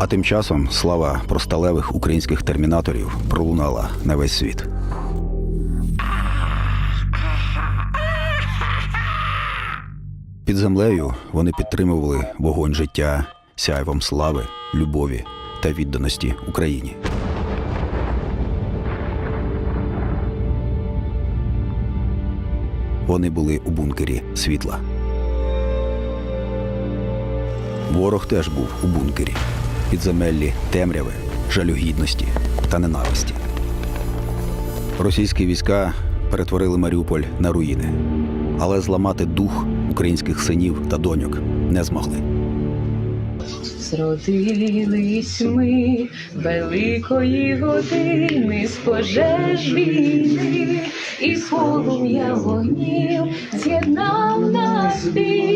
А тим часом слава про сталевих українських термінаторів пролунала на весь світ. Під землею вони підтримували вогонь життя сяйвом слави, любові та відданості Україні. Вони були у бункері світла. Ворог теж був у бункері, підземеллі темряви, жалюгідності та ненависті. Російські війська перетворили Маріуполь на руїни, але зламати дух українських синів та доньок не змогли. Зродились ми великої години з пожеж і з полум'я вогнів з'єднав нас біль.